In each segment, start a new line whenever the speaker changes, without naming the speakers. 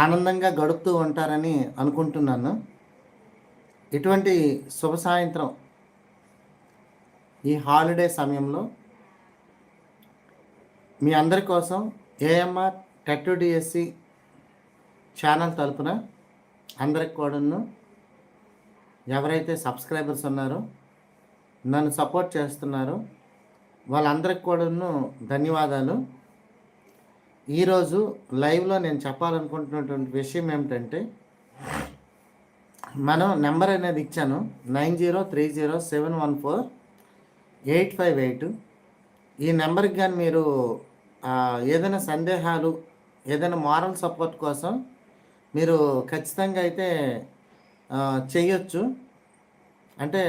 ఆనందంగా గడుపుతూ ఉంటారని అనుకుంటున్నాను. ఇటువంటి శుభ సాయంత్రం ఈ హాలిడే సమయంలో మీ అందరి కోసం ఏఎంఆర్ టెట్ డిఎస్సి ఛానల్ తరపున అందరికి కూడాను ఎవరైతే సబ్స్క్రైబర్స్ ఉన్నారో నన్ను సపోర్ట్ చేస్తున్నారో వాళ్ళందరికి కూడాను ధన్యవాదాలు. ఈరోజు లైవ్లో నేను చెప్పాలనుకుంటున్నటువంటి విషయం ఏమిటంటే మనం నెంబర్ అనేది ఇచ్చాను nine zero three zero seven one four eight five eight. ఈ నెంబర్కి కానీ మీరు ఏదైనా సందేహాలు ఏదైనా మారల్ సపోర్ట్ కోసం మీరు ఖచ్చితంగా అయితే చేయొచ్చు. అంటే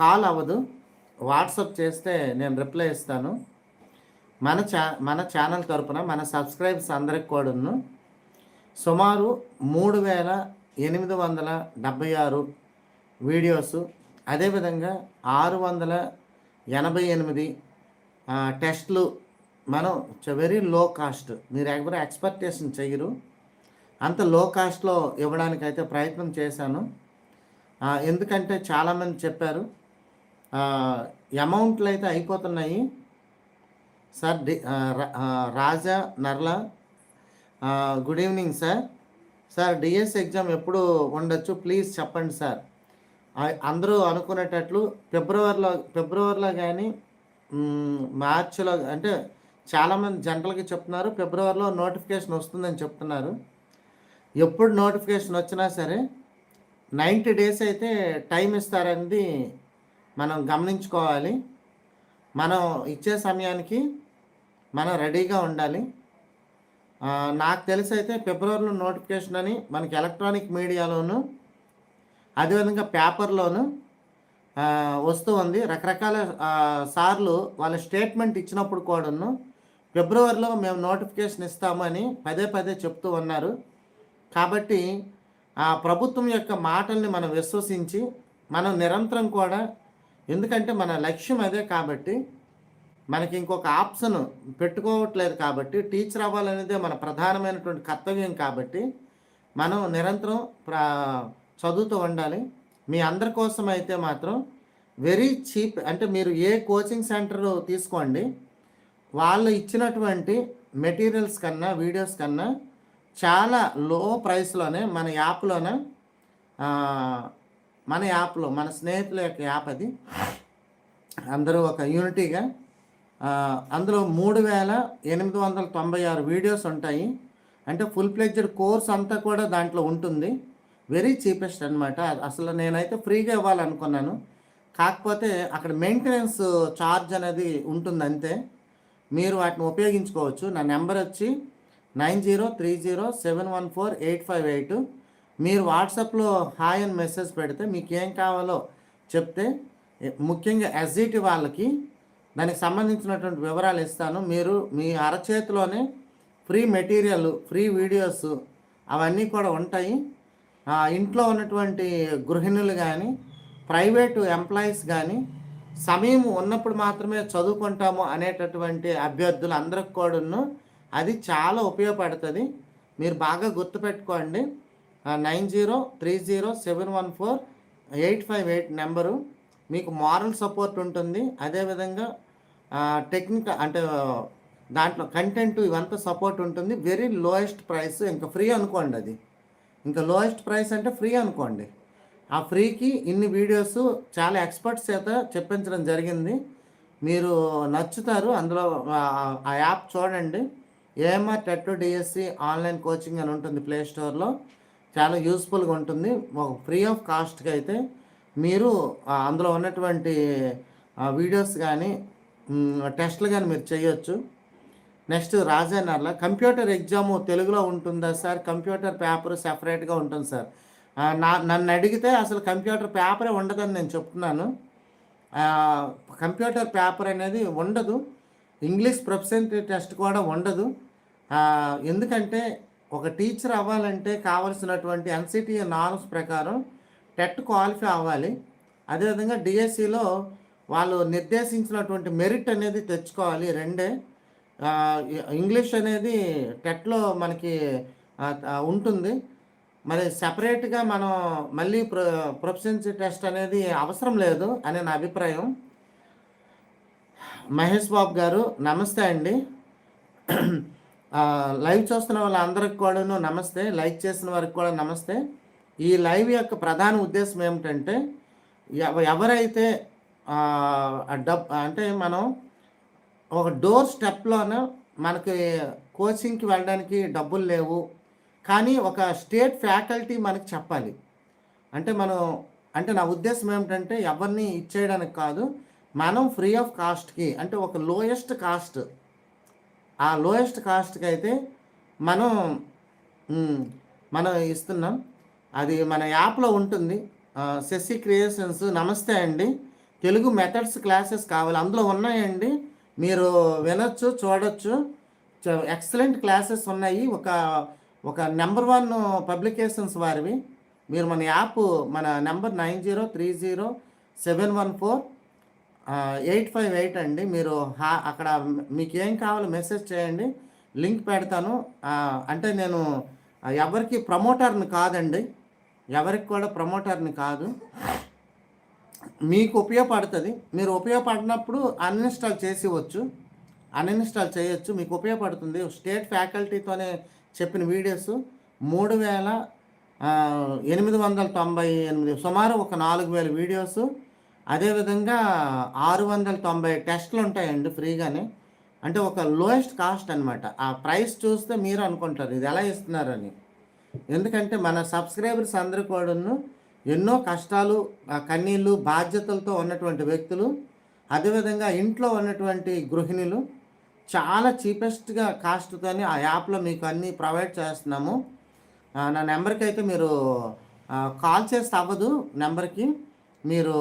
కాల్ అవ్వదు. వాట్సప్ చేస్తే నేను రిప్లై ఇస్తాను. మన ఛా మన ఛానల్ తరపున మన సబ్స్క్రైబర్స్ అందరికి కూడాను సుమారు మూడు వేల ఎనిమిది వందల డెబ్భై ఆరు వీడియోస్ అదేవిధంగా ఆరు వందల ఎనభై ఎనిమిది టెస్ట్లు మనం వెరీ లో కాస్ట్ మీరు ఎవరు ఎక్స్పెక్టేషన్ చేయరు. అంత లో కాస్ట్లో ఇవ్వడానికైతే ప్రయత్నం చేశాను. ఎందుకంటే చాలామంది చెప్పారు అమౌంట్లు అయితే అయిపోతున్నాయి. Sir D Raja Narla good evening sir. Sir DS exam ఎప్పుడు ఉండొచ్చు ప్లీజ్ చెప్పండి సార్. అందరూ అనుకునేటట్లు ఫిబ్రవరిలో ఫిబ్రవరిలో కానీ మార్చిలో అంటే చాలామంది జనరల్గా చెప్తున్నారు ఫిబ్రవరిలో నోటిఫికేషన్ వస్తుందని చెప్తున్నారు. ఎప్పుడు నోటిఫికేషన్ వచ్చినా సరే నైంటీ డేస్ అయితే టైం ఇస్తారనేది మనం గమనించుకోవాలి. మనం ఇచ్చే సమయానికి మనం రెడీగా ఉండాలి. నాకు తెలిసి అయితే ఫిబ్రవరిలో నోటిఫికేషన్ అని మనకి ఎలక్ట్రానిక్ మీడియాలోను అదేవిధంగా పేపర్లోను వస్తూ ఉంది. రకరకాల సార్లు వాళ్ళ స్టేట్మెంట్ ఇచ్చినప్పుడు కూడాను ఫిబ్రవరిలో మేము నోటిఫికేషన్ ఇస్తామని పదే పదే చెప్తూ ఉన్నారు. కాబట్టి ఆ ప్రభుత్వం యొక్క మాటల్ని మనం విశ్వసించి మనం నిరంతరం కూడా ఎందుకంటే మన లక్ష్యం అదే కాబట్టి మనకి ఇంకొక ఆప్షన్ పెట్టుకోవట్లేదు కాబట్టి టీచర్ అవ్వాలనేదే మన ప్రధానమైనటువంటి కర్తవ్యం కాబట్టి మనం నిరంతరం ప్రా చదువుతూ ఉండాలి. మీ అందరి కోసం అయితే మాత్రం వెరీ చీప్ అంటే మీరు ఏ కోచింగ్ సెంటర్ తీసుకోండి. వాళ్ళు ఇచ్చినటువంటి మెటీరియల్స్ కన్నా వీడియోస్ కన్నా చాలా లో ప్రైస్లోనే మన యాప్లోనే మన యాప్లో మన స్నేహితుల యొక్క యాప్ అది. అందరూ ఒక యూనిటీగా అందులో మూడు వేల ఎనిమిది వందల తొంభై ఆరు వీడియోస్ ఉంటాయి. అంటే ఫుల్ ఫ్లెడ్జ్డ్ కోర్స్ అంతా కూడా దాంట్లో ఉంటుంది. వెరీ చీపెస్ట్ అనమాట అసలు నేనైతే ఫ్రీగా ఇవ్వాలనుకున్నాను. కాకపోతే అక్కడ మెయింటెనెన్స్ ఛార్జ్ అనేది ఉంటుంది అంతే. మీరు వాటిని ఉపయోగించుకోవచ్చు. నా నెంబర్ వచ్చి nine zero three zero seven one four eight five eight. మీరు వాట్సాప్లో హాయ్ అని మెసేజ్ పెడితే మీకు ఏం కావాలో చెప్తే ముఖ్యంగా ఎస్జిటి వాళ్ళకి దానికి సంబంధించినటువంటి వివరాలు ఇస్తాను. మీరు మీ అరచేతిలోనే ఫ్రీ మెటీరియల్ ఫ్రీ వీడియోస్ అవన్నీ కూడా ఉంటాయి. ఇంట్లో ఉన్నటువంటి గృహిణులు కానీ ప్రైవేటు ఎంప్లాయీస్ కానీ సమయం ఉన్నప్పుడు మాత్రమే చదువుకుంటాము అనేటటువంటి అభ్యర్థులు అందరికి కూడాను అది చాలా ఉపయోగపడుతుంది. మీరు బాగా గుర్తుపెట్టుకోండి. Nine zero three zero seven one four eight five eight number. మీకు మారల్ సపోర్ట్ ఉంటుంది. అదేవిధంగా టెక్నిక్ అంటే దాంట్లో కంటెంట్ ఇవంతా సపోర్ట్ ఉంటుంది. వెరీ లోయెస్ట్ ప్రైస్ ఇంకా ఫ్రీ అనుకోండి అది. ఇంకా లోయెస్ట్ ప్రైస్ అంటే ఫ్రీ అనుకోండి. ఆ ఫ్రీకి ఇన్ని వీడియోస్ చాలా ఎక్స్పర్ట్స్ చేత చెప్పించడం జరిగింది. మీరు నచ్చుతారు. అందులో ఆ- ఆ యాప్ చూడండి. AMR TET DSC online coaching అని ఉంటుంది ప్లే స్టోర్లో చాలా యూస్ఫుల్గా ఉంటుంది. ఫ్రీ ఆఫ్ కాస్ట్కి అయితే మీరు అందులో ఉన్నటువంటి వీడియోస్ కానీ టెస్ట్లు కానీ మీరు చేయొచ్చు. నెక్స్ట్ రాజానర్ల కంప్యూటర్ ఎగ్జామ్ తెలుగులో ఉంటుందా సార్? కంప్యూటర్ పేపర్ సెపరేట్గా ఉంటుంది సార్. నా నన్ను అడిగితే అసలు కంప్యూటర్ పేపరే ఉండదని నేను చెప్తున్నాను. కంప్యూటర్ పేపర్ అనేది ఉండదు. ఇంగ్లీష్ ప్రొఫెషనల్ టెస్ట్ కూడా ఉండదు. ఎందుకంటే ఒక టీచర్ అవ్వాలంటే కావలసినటువంటి ఎన్సిటి నార్మ్స్ ప్రకారం టెట్ క్వాలిఫై అవ్వాలి. అదేవిధంగా డిఎస్సిలో వాళ్ళు నిర్దేశించినటువంటి మెరిట్ అనేది తెచ్చుకోవాలి రెండే. ఇంగ్లీష్ అనేది టెట్లో మనకి ఉంటుంది. మరి సపరేట్గా మనం మళ్ళీ ప్రొ ప్రొఫెషన్సీ టెస్ట్ అనేది అవసరం లేదు అని నా అభిప్రాయం. మహేష్ బాబు గారు నమస్తే అండి. లైవ్ చూస్తున్న వాళ్ళందరికి కూడాను నమస్తే లైక్ చేసిన వారికి కూడా నమస్తే. ఈ లైవ్ యొక్క ప్రధాన ఉద్దేశం ఏమిటంటే ఎవ- ఎవరైతే డబ్ అంటే మనం ఒక డోర్ స్టెప్లోన మనకి కోచింగ్కి వెళ్ళడానికి డబ్బులు లేవు కానీ ఒక స్టేట్ ఫ్యాకల్టీ మనకి చెప్పాలి. అంటే మనం అంటే నా ఉద్దేశం ఏమిటంటే ఎవరిని ఇచ్చేయడానికి కాదు మనం ఫ్రీ ఆఫ్ కాస్ట్కి అంటే ఒక లోయెస్ట్ కాస్ట్ ఆ లోయెస్ట్ కాస్ట్కి అయితే మనం మనం ఇస్తున్నాం. అది మన యాప్లో ఉంటుంది. శశి క్రియేషన్స్ నమస్తే అండి. తెలుగు మెథడ్స్ క్లాసెస్ కావాలి. అందులో ఉన్నాయండి. మీరు వినొచ్చు చూడొచ్చు. ఎక్సలెంట్ క్లాసెస్ ఉన్నాయి. ఒక ఒక నెంబర్ వన్ పబ్లికేషన్స్ వారివి. మీరు మన యాప్ మన number nine zero three zero seven one four eight five eight అండి. మీరు హా అక్కడ మీకు ఏం కావాలో మెసేజ్ చేయండి. లింక్ పెడతాను. అంటే నేను ఎవరికి ప్రమోటర్ని కాదండి. ఎవరికి కూడా ప్రమోటర్ని కాదు. మీకు ఉపయోగపడుతుంది. మీరు ఉపయోగపడినప్పుడు అన్ఇన్స్టాల్ చేసివచ్చు. అన్ఇన్స్టాల్ చేయొచ్చు. మీకు ఉపయోగపడుతుంది. స్టేట్ ఫ్యాకల్టీతోనే చెప్పిన వీడియోస్. మూడు వేల ఎనిమిది వందల తొంభై ఎనిమిది సుమారు ఒక నాలుగు వేల వీడియోస్. అదేవిధంగా ఆరు వందల తొంభై టెస్ట్లు ఉంటాయండి ఫ్రీగానే. అంటే ఒక లోయెస్ట్ కాస్ట్ అనమాట ఆ ప్రైస్ చూస్తే మీరు అనుకుంటారు ఇది ఎలా ఇస్తున్నారని. ఎందుకంటే మన సబ్స్క్రైబర్స్ అందరూ కూడాను ఎన్నో కష్టాలు కన్నీళ్ళు బాధ్యతలతో ఉన్నటువంటి వ్యక్తులు అదేవిధంగా ఇంట్లో ఉన్నటువంటి గృహిణులు చాలా చీపెస్ట్గా కాస్ట్తోని ఆ యాప్లో మీకు అన్నీ ప్రొవైడ్ చేస్తున్నాము. నా నెంబర్కి అయితే మీరు కాల్ చేస్తే అవ్వదు నెంబర్కి. మీరు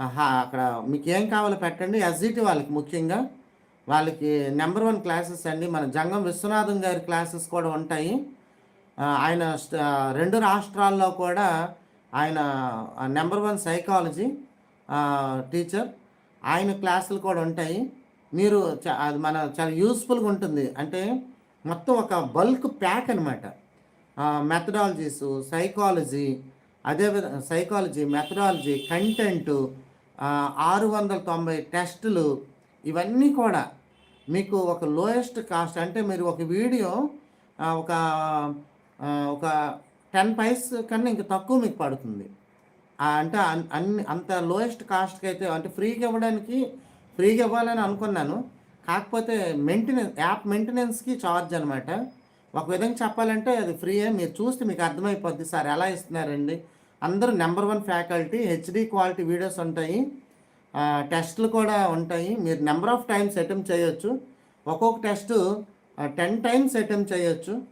అక్కడ మీకు ఏం కావాలో పెట్టండి. ఎస్జిటి వాళ్ళకి ముఖ్యంగా. వాళ్ళకి నెంబర్ వన్ క్లాసెస్ అండి. మన జంగం విశ్వనాథం గారి క్లాసెస్ కూడా ఉంటాయి. ఆయన రెండు రాష్ట్రాల్లో కూడా ఆయన నెంబర్ వన్ సైకాలజీ టీచర్ ఆయన క్లాసులు కూడా ఉంటాయి. మీరు చ- అది మన చాలా యూస్ఫుల్గా ఉంటుంది. అంటే మొత్తం ఒక బల్క్ ప్యాక్ అనమాట మెథడాలజీస్ సైకాలజీ అదేవిధంగా సైకాలజీ మెథడాలజీ కంటెంట్ ఆరు వందల తొంభై టెస్టులు ఇవన్నీ కూడా మీకు ఒక లోయెస్ట్ కాస్ట్ అంటే మీరు ఒక వీడియో ఒక ఒక టెన్ పైస్ కన్నా ఇంక తక్కువ మీకు పడుతుంది. అంటే అన్- అన్ని అంత లోయెస్ట్ కాస్ట్కి అయితే అంటే ఫ్రీగా ఇవ్వడానికి ఫ్రీగా ఇవ్వాలని అనుకున్నాను. కాకపోతే మెయింటెనెన్స్ యాప్ మెయింటెనెన్స్కి ఛార్జ్ అనమాట ఒక విధంగా చెప్పాలంటే అది ఫ్రీయే. మీరు చూస్తే మీకు అర్థమైపోద్ది. సార్ ఎలా ఇస్తున్నారండి? అందరూ number one faculty HD quality videos ఉంటాయి. టెస్ట్లు కూడా ఉంటాయి. మీరు నెంబర్ ఆఫ్ టైమ్స్ అటెంప్ట్ చేయొచ్చు. ఒక్కొక్క టెస్ట్ టెన్ టైమ్స్ అటెంప్ట్ చేయొచ్చు.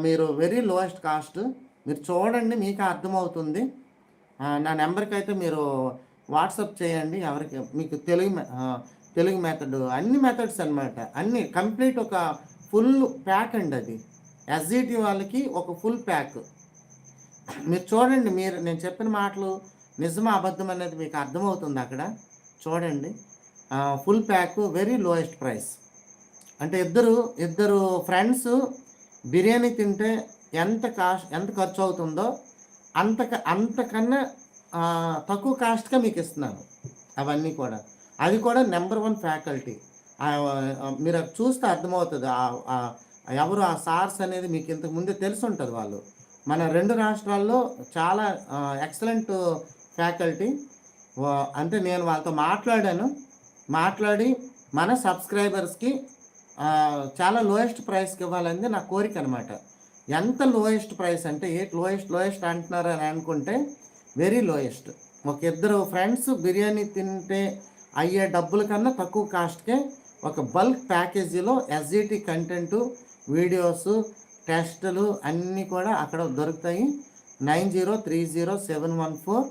మీరు వెరీ లోయెస్ట్ కాస్ట్. మీరు చూడండి మీకు అర్థమవుతుంది. నా నెంబర్కి అయితే మీరు వాట్సాప్ చేయండి. ఎవరికి మీకు తెలుగు మె- తెలుగు మెథడ్ అన్ని మెథడ్స్ అన్నమాట. అన్ని కంప్లీట్ ఒక ఫుల్ ప్యాక్ అండి అది. ఎస్జిటి వాళ్ళకి ఒక ఫుల్ ప్యాక్. మీరు చూడండి మీరు నేను చెప్పిన మాటలు నిజమా అబద్ధం అనేది మీకు అర్థమవుతుంది అక్కడ. చూడండి. Full pack very lowest price అంటే ఇద్దరు ఇద్దరు ఫ్రెండ్స్ బిర్యానీ తింటే ఎంత కాస్ట్ ఎంత ఖర్చు అవుతుందో అంత అంతకన్నా తక్కువ కాస్ట్గా మీకు ఇస్తున్నాను అవన్నీ కూడా. అది కూడా నెంబర్ వన్ ఫ్యాకల్టీ మీరు అది చూస్తే అర్థమవుతుంది. ఆ- ఎవరు ఆ సార్స్ అనేది మీకు ఇంతకు ముందే తెలిసి ఉంటుంది వాళ్ళు. మన రెండు రాష్ట్రాల్లో చాలా ఎక్సలెంట్ ఫ్యాకల్టీ అంటే నేను వాళ్ళతో మాట్లాడాను. మాట్లాడి మన సబ్స్క్రైబర్స్కి చాలా లోయెస్ట్ ప్రైస్కి ఇవ్వాలని నా కోరిక అనమాట ఎంత లోయెస్ట్ ప్రైస్ అంటే ఏ లోయెస్ట్ లోయెస్ట్ అంటున్నారు అని అనుకుంటే వెరీ లోయెస్ట్ ఒక ఇద్దరు ఫ్రెండ్స్ బిర్యానీ తింటే అయ్యే డబ్బుల కన్నా తక్కువ కాస్ట్కే ఒక బల్క్ ప్యాకేజీలో ఎస్జిటి కంటెంటు వీడియోస్ టెస్టులు అన్నీ కూడా అక్కడ దొరుకుతాయి. Nine zero three zero seven one four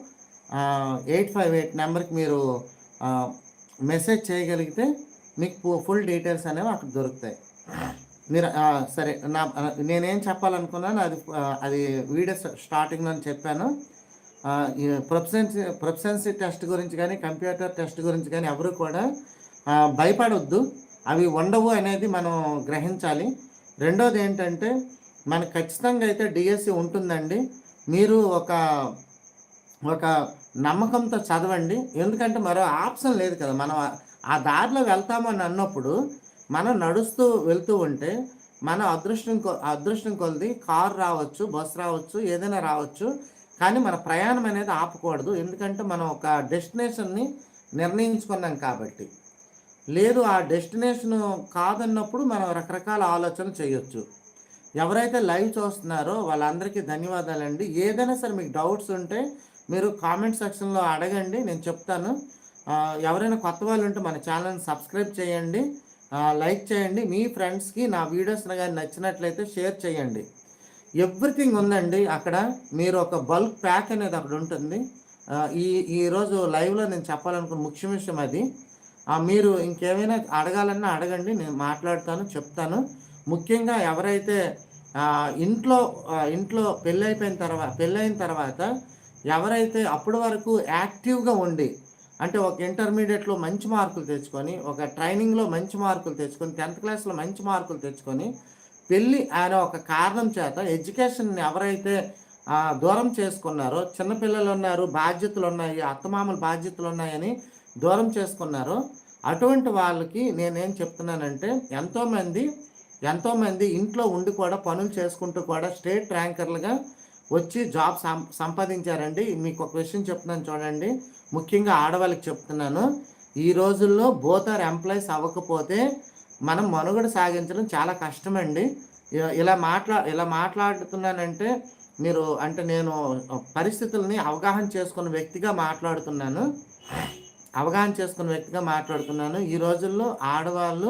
eight five eight నెంబర్కి మీరు మెసేజ్ చేయగలిగితే మీకు ఫుల్ డీటెయిల్స్ అనేవి అక్కడ దొరుకుతాయి. మీరు సరే నా నేనేం చెప్పాలనుకున్నాను అది అది వీడియో స్టార్టింగ్లో చెప్పాను. ప్రొఫెసెన్సీ ప్రొఫెసెన్సీ టెస్ట్ గురించి కానీ కంప్యూటర్ టెస్ట్ గురించి కానీ ఎవరు కూడా భయపడవద్దు అవి ఉండవు అనేది మనం గ్రహించాలి. రెండోది ఏంటంటే మనకు ఖచ్చితంగా అయితే డిఎస్సి ఉంటుందండి. మీరు ఒక ఒక నమ్మకంతో చదవండి. ఎందుకంటే మరో ఆప్షన్ లేదు కదా. మనం ఆ- దారిలో వెళ్తామని అన్నప్పుడు మనం నడుస్తూ వెళ్తూ ఉంటే మన అదృష్టం అదృష్టం కొలది కారు రావచ్చు బస్సు రావచ్చు ఏదైనా రావచ్చు. కానీ మన ప్రయాణం అనేది ఆపకూడదు. ఎందుకంటే మనం ఒక డెస్టినేషన్ని నిర్ణయించుకున్నాం కాబట్టి. లేదు ఆ డెస్టినేషన్ కాదన్నప్పుడు మనం రకరకాల ఆలోచన చేయొచ్చు. ఎవరైతే లైవ్ చూస్తున్నారో వాళ్ళందరికీ ధన్యవాదాలండి. ఏదైనా సరే మీకు డౌట్స్ ఉంటే మీరు కామెంట్ సెక్షన్లో అడగండి నేను చెప్తాను. ఎవరైనా కొత్త వాళ్ళు ఉంటే మన ఛానల్ని సబ్స్క్రైబ్ చేయండి. లైక్ చేయండి. మీ ఫ్రెండ్స్కి నా వీడియోస్ కానీ నచ్చినట్లయితే షేర్ చేయండి. ఎవ్రీథింగ్ ఉందండి అక్కడ. మీరు ఒక బల్క్ ప్యాక్ అనేది అక్కడ ఉంటుంది. ఈ ఈరోజు లైవ్లో నేను చెప్పాలనుకున్న ముఖ్య విషయం అది. మీరు ఇంకేమైనా అడగాలన్నా అడగండి నేను మాట్లాడతాను చెప్తాను. ముఖ్యంగా ఎవరైతే ఇంట్లో ఇంట్లో పెళ్ళైపోయిన తర్వాత పెళ్ళైన తర్వాత ఎవరైతే అప్పటి వరకు యాక్టివ్గా ఉండి అంటే ఒక ఇంటర్మీడియట్లో మంచి మార్కులు తెచ్చుకొని ఒక ట్రైనింగ్లో మంచి మార్కులు తెచ్చుకొని టెన్త్ క్లాస్లో మంచి మార్కులు తెచ్చుకొని పెళ్ళి అనే ఒక కారణం చేత ఎడ్యుకేషన్ని ఎవరైతే దూరం చేసుకున్నారో చిన్నపిల్లలు ఉన్నారు బాధ్యతలు ఉన్నాయి అత్తమామల బాధ్యతలు ఉన్నాయని దూరం చేసుకున్నారో అటువంటి వాళ్ళకి నేనేం చెప్తున్నానంటే ఎంతోమంది ఎంతోమంది ఇంట్లో ఉండి కూడా పనులు చేసుకుంటూ కూడా స్టేట్ ర్యాంకర్లుగా వచ్చి జాబ్ సం సంపాదించారండి. మీకు ఒక విషయం చెప్తున్నాను చూడండి. ముఖ్యంగా ఆడవాళ్ళకి చెప్తున్నాను. ఈ రోజుల్లో బోత్ ఆర్ ఎంప్లాయీస్ అవ్వకపోతే మనం మనుగడ సాగించడం చాలా కష్టమండి. ఇలా మాట్లా ఇలా మాట్లాడుతున్నానంటే మీరు అంటే నేను పరిస్థితుల్ని అవగాహన చేసుకున్న వ్యక్తిగా మాట్లాడుతున్నాను. అవగాహన చేసుకున్న వ్యక్తిగా మాట్లాడుతున్నాను. ఈ రోజుల్లో ఆడవాళ్ళు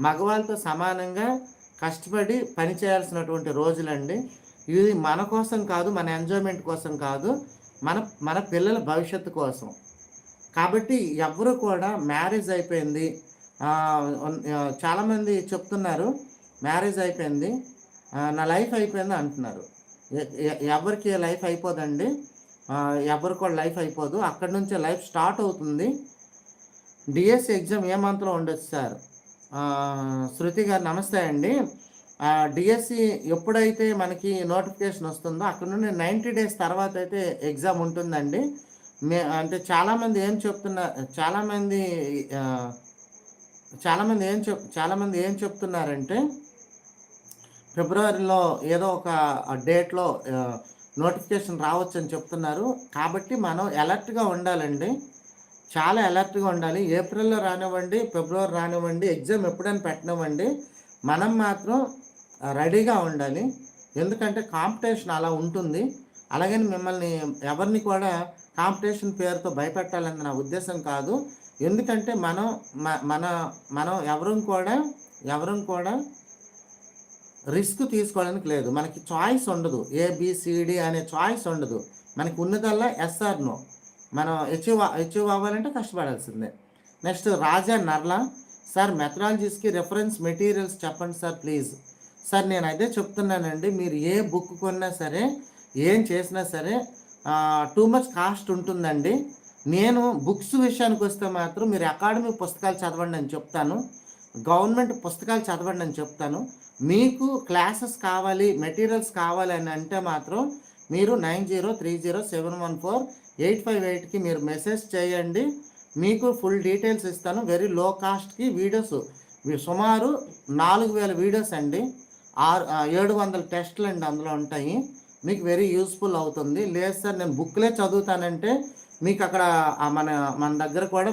మగవాళ్ళతో సమానంగా కష్టపడి పని చేయాల్సినటువంటి రోజులండి. ఇది మన కోసం కాదు మన ఎంజాయ్మెంట్ కోసం కాదు మన మన పిల్లల భవిష్యత్తు కోసం. కాబట్టి ఎవరు కూడా మ్యారేజ్ అయిపోయింది. చాలామంది చెప్తున్నారు మ్యారేజ్ అయిపోయింది. నా లైఫ్ అయిపోయింది అంటున్నారు. ఎవరికి లైఫ్ అయిపోదండి. ఎవరికో కూడా లైఫ్ అయిపోదు. అక్కడి నుంచే లైఫ్ స్టార్ట్ అవుతుంది. డిఎస్సి ఎగ్జామ్ ఏ మంత్లో ఉండొచ్చు సార్? శృతి గారు నమస్తే అండి. డిఎస్సి ఎప్పుడైతే మనకి నోటిఫికేషన్ వస్తుందో అక్కడ నుండి నైంటీ డేస్ తర్వాత అయితే ఎగ్జామ్ ఉంటుందండి. మే అంటే చాలామంది ఏం చెప్తున్నారు చాలామంది చాలామంది ఏం చెప్ చాలామంది ఏం చెప్తున్నారంటే ఫిబ్రవరిలో ఏదో ఒక డేట్లో నోటిఫికేషన్ రావచ్చు అని చెప్తున్నారు. కాబట్టి మనం అలర్ట్గా ఉండాలండి. చాలా అలర్ట్గా ఉండాలి. ఏప్రిల్లో రానివ్వండి ఫిబ్రవరి రానివ్వండి ఎగ్జామ్ ఎప్పుడైనా పెట్టనివ్వండి మనం మాత్రం రెడీగా ఉండాలి. ఎందుకంటే కాంపిటీషన్ అలా ఉంటుంది. అలాగని మిమ్మల్ని ఎవరిని కూడా కాంపిటీషన్ పేరుతో భయపెట్టాలని నా ఉద్దేశం కాదు. ఎందుకంటే మనం మ- మన మనం ఎవరం కూడా ఎవరం కూడా రిస్క్ తీసుకోవడానికి లేదు. మనకి చాయిస్ ఉండదు. ఏబిసిడి అనే చాయిస్ ఉండదు. మనకి ఉన్నదల్లా ఎస్ఆర్ నో మనం అచీవ్ అచీవ్ అవ్వాలంటే కష్టపడాల్సిందే. నెక్స్ట్ రాజా నర్లా. సార్ మెథడాలజీస్కి రెఫరెన్స్ మెటీరియల్స్ చెప్పండి సార్ ప్లీజ్ సార్ నేను అదే చెప్తున్నానండి. మీరు ఏ బుక్ కొన్నా సరే ఏం చేసినా సరే టూ మచ్ కాస్ట్ ఉంటుందండి. నేను బుక్స్ విషయానికి వస్తే మాత్రం మీరు అకాడమీ పుస్తకాలు చదవండి అని చెప్తాను. గవర్నమెంట్ పుస్తకాలు చదవండి అని చెప్తాను. మీకు క్లాసెస్ కావాలి మెటీరియల్స్ కావాలి అని అంటే మాత్రం మీరు nine zero three zero seven one four eight five ఎయిట్కి మీరు మెసేజ్ చేయండి. మీకు ఫుల్ డీటెయిల్స్ ఇస్తాను. వెరీ లో కాస్ట్కి వీడియోస్ సుమారు నాలుగు వేల వీడియోస్ అండి. ఆరు ఏడు వందల టెస్ట్లు అండి అందులో ఉంటాయి. మీకు వెరీ యూస్ఫుల్ అవుతుంది. లేదు సార్ నేను బుక్లే చదువుతానంటే మీకు అక్కడ మన మన దగ్గర కూడా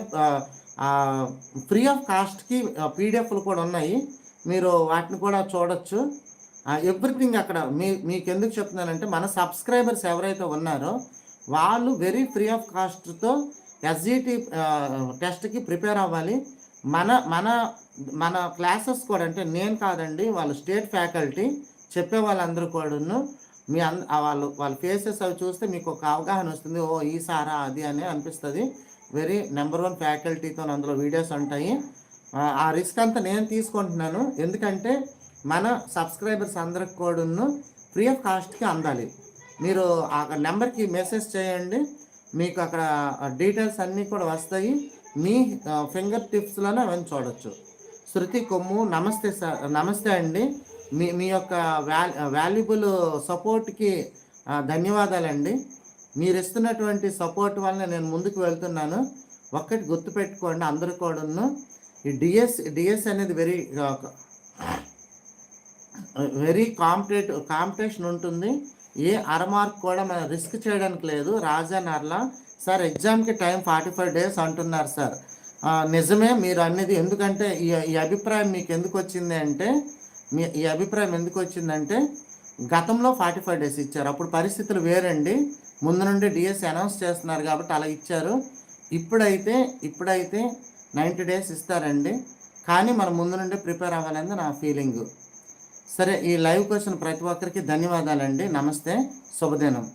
ఫ్రీ ఆఫ్ కాస్ట్కి పీడిఎఫ్లు కూడా ఉన్నాయి. మీరు వాటిని కూడా చూడొచ్చు. ఎవ్రీథింగ్ అక్కడ మీ మీకు ఎందుకు చెప్తున్నానంటే మన సబ్స్క్రైబర్స్ ఎవరైతే ఉన్నారో వాళ్ళు వెరీ ఫ్రీ ఆఫ్ కాస్ట్తో ఎస్జిటి టెస్ట్కి ప్రిపేర్ అవ్వాలి. మన మన మన క్లాసెస్ కూడా అంటే నేను కాదండి వాళ్ళు స్టేట్ ఫ్యాకల్టీ చెప్పే వాళ్ళందరూ కూడాను. మీ అన్ వాళ్ళు వాళ్ళ ఫేసెస్ అవి చూస్తే మీకు ఒక అవగాహన వస్తుంది. ఓ ఈ సారా అది అని అనిపిస్తుంది. వెరీ నెంబర్ వన్ ఫ్యాకల్టీతో అందులో వీడియోస్ ఉంటాయి. ఆ, రిస్క్ అంతా నేను తీసుకుంటున్నాను. ఎందుకంటే మన సబ్స్క్రైబర్స్ అందరికి కూడాను ఫ్రీ ఆఫ్ కాస్ట్కి అందాలి. మీరు ఆ నెంబర్కి మెసేజ్ చేయండి. మీకు అక్కడ డీటెయిల్స్ అన్నీ కూడా వస్తాయి. మీ ఫింగర్ టిప్స్లోనే అవన్నీ చూడొచ్చు. శృతి కొమ్ము నమస్తే సార్ నమస్తే అండి. మీ మీ యొక్క వాల్ వాల్యుబుల్ సపోర్ట్కి ధన్యవాదాలండి. మీరు ఇస్తున్నటువంటి సపోర్ట్ వలన నేను ముందుకు వెళ్తున్నాను. ఒక్కటి గుర్తుపెట్టుకోండి. అందరు కూడాను ఈ డిఎస్ డిఎస్ అనేది వెరీ వెరీ కాంపిటేటివ్ కాంపిటీషన్ ఉంటుంది. ఏ అరమార్క్ కూడా మనం రిస్క్ చేయడానికి లేదు. రాజా నర్లా సార్ ఎగ్జామ్కి టైం ఫార్టీ ఫైవ్ డేస్ అంటున్నారు సార్. నిజమే మీరు అనేది ఎందుకంటే ఈ ఈ అభిప్రాయం మీకు ఎందుకు వచ్చింది అంటే మీ ఈ అభిప్రాయం ఎందుకు వచ్చిందంటే గతంలో ఫార్టీ ఫైవ్ డేస్ ఇచ్చారు. అప్పుడు పరిస్థితులు వేరండి. ముందు నుండి డిఎస్ అనౌన్స్ చేస్తున్నారు కాబట్టి అలా ఇచ్చారు. ఇప్పుడైతే ఇప్పుడైతే నైంటీ డేస్ ఇస్తారండి. కానీ మనం ముందు నుండి ప్రిపేర్ అవ్వాలని నా ఫీలింగ్. సరే ఈ లైవ్ క్వశ్చన్ ప్రతి ఒక్కరికి ధన్యవాదాలండి. నమస్తే శుభదినం.